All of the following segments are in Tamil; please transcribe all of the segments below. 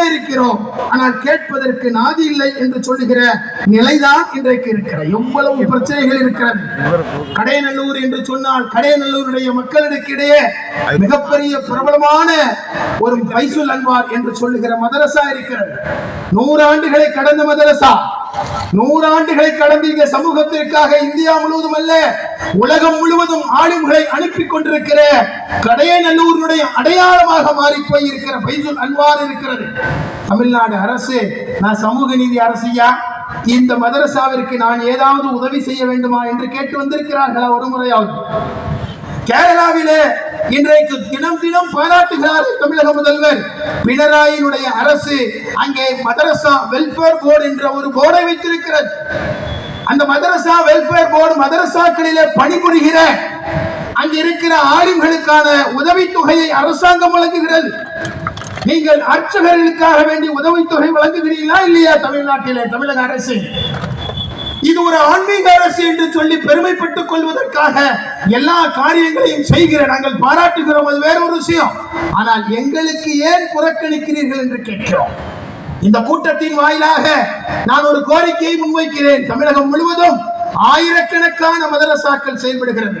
இருக்கிறோம் ஆனால் கேட்பதற்கு நாதி இல்லை என்று சொல்லுகிற நிலைதான் இன்றைக்கு இருக்கிற எவ்வளவு பிரச்சனைகள் இருக்கிறது. கடையநல்லூர் என்று சொன்னால் கடையநல்லூருடைய மக்களிடையே மிகப்பெரிய பிரபலமான ஒரு பைசுல் அன்வார் என்று சொல்லுகிற மதரசா இருக்கிறது. நூறு ஆண்டுகளை கடந்த மதரசா. நூறாண்டுகளை கடந்த இந்த சமூகத்திற்காக இந்தியா முழுவதும் அல்ல உலகம் முழுவதும் ஆளுமைகளை அனுப்பி கொண்டிருக்கிற கடையநல்லூரினுடைய அடையாளமாக மாறி போய் இருக்கிற பைசுல் அன்வார் இருக்கிறது. தமிழ்நாடு அரசு நான் சமூக நீதி அரசியா? இந்த மதரசாவிற்கு நான் ஏதாவது உதவி செய்ய வேண்டுமா என்று கேட்டு வந்திருக்கிறார்களா ஒரு முறையாவது? கேரளாவிலே இன்றைக்கு தினம் தினம் பாராட்டுகிறார் தமிழக முதல்வர். பினராயினுடைய அரசு அங்கே மதரசா வெல்ஃபேர் போர்டு என்ற ஒரு போர்டை வைத்திருக்கிறது. அந்த மதரசா வெல்ஃபேர் போர்டு மதரசாக்களிலே பணிபுரிகிற அங்க இருக்கிற ஆளுங்களுக்கான உதவித்தொகையை அரசாங்கம் வழங்குகிறது. நீங்கள் அர்ச்சகர்களுக்காக வேண்டி உதவித்தொகை வழங்குகிறீர்களா இல்லையா தமிழ்நாட்டிலே தமிழக அரசு? இது ஒரு ஆன்மீக அரசு என்று சொல்லி பெருமைப்பட்டுக் கொள்வதற்காக எல்லா காரியங்களையும் செய்கிற நாங்கள் பாராட்டுகிறோம். அது வேற ஒரு விஷயம். ஆனால் எங்களுக்கு ஏன் புறக்கணிக்கிறீர்கள் என்று கேட்கிறோம். இந்த கூட்டத்தின் வாயிலாக நான் ஒரு கோரிக்கையை முன்வைக்கிறேன். தமிழகம் முழுவதும் ஆயிரக்கணக்கான மதரசாக்கள் செயல்படுகிறது.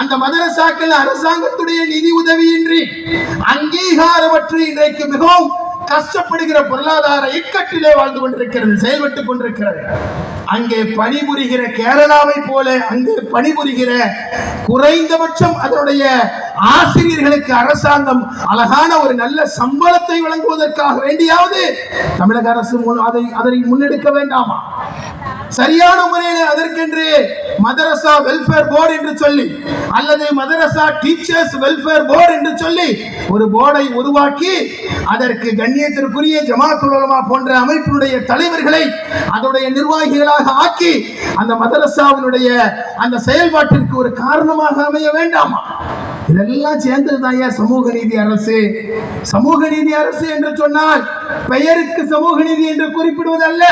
அந்த மதரசாக்கள் அரசாங்கத்துடைய நிதி உதவியின்றி அங்கீகாரமற்று இன்றைக்கு மிகவும் கஷ்டப்படுகிற பொருளாதார இக்கட்டிலே வாழ்ந்து கொண்டிருக்கிறது செயல்பட்டுக் கொண்டிருக்கிறது. அங்கே பணிபுரிகிற கேரளாவை போல அங்கே பணிபுரிகிற குறைந்தபட்சம் அதனுடைய ஆசிரியர்களுக்கு அரசாங்கம் அழகான ஒரு நல்ல சம்பளத்தை வழங்குவதற்காக வேண்டியாவது தமிழக அரசு அதை அதனை முன்னெடுக்க வேண்டாமா? சரியான முறையில் அதற்கென்று மதரசா வெல்ஃபேர் போர்டு என்று சொல்லி அல்லது மதரசா டீச்சர்ஸ் வெல்ஃபேர் போர்டு என்று சொல்லி ஒரு போர்டை உருவாக்கி அதற்கு கண்ணியத்திற்குரிய ஜமாத் உலமா போன்ற அமைப்பினுடைய தலைவர்களை அதனுடைய நிர்வாகிகளாக ஆக்கி அந்த மதரசாவினுடைய அந்த செயல்பாட்டிற்கு ஒரு காரணமாக அமைய வேண்டாமா? இதெல்லாம் சேர்ந்தது ஏன் சமூக நீதி அரசு. சமூக நீதி அரசு என்று சொன்னால் பெயருக்கு சமூக நீதி என்று குறிப்பிடுவதல்ல.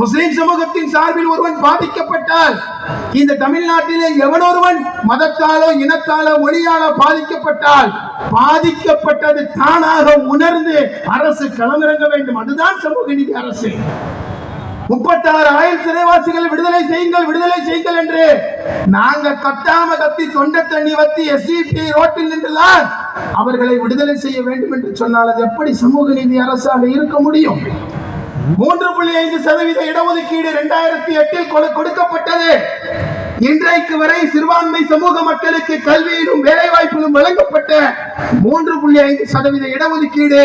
முஸ்லிம் சமூகத்தின் சார்பில் ஒருவன் பாதிக்கப்பட்டால் இந்த தமிழ்நாட்டிலே எவனொருவன் மதத்தாலோ இனத்தாலோ மொழியாலோ பாதிக்கப்பட்டால் பாதிக்கப்பட்டது தானாக உணர்ந்து அரசு களமிறங்க வேண்டும். அதுதான் சமூக நீதி அரசு. முப்பத்தாறு ஆயிரம் சிறைவாசிகள் விடுதலை செய்யுங்கள் விடுதலை செய்யுங்கள் என்று நாங்க கத்தாம கத்தி தொண்டை தண்ணி வத்தி எஸ்டிபி ரோட்டில் நின்றுதான் அவர்களை விடுதலை செய்ய வேண்டும் என்று சொன்னால் அது எப்படி சமூக நீதி அரசாக இருக்க முடியும்? மூன்று புள்ளி ஐந்து சதவீத இடஒதுக்கீடு இரண்டாயிரத்தி எட்டில் கொடுக்கப்பட்டது. இன்றைக்கு வரை சிறுபான்மை சமூக மக்களுக்கு கல்வியிலும் வேலை வாய்ப்பிலும் வழங்கப்பட்ட மூன்று புள்ளி ஐந்து சதவீத இடஒதுக்கீடு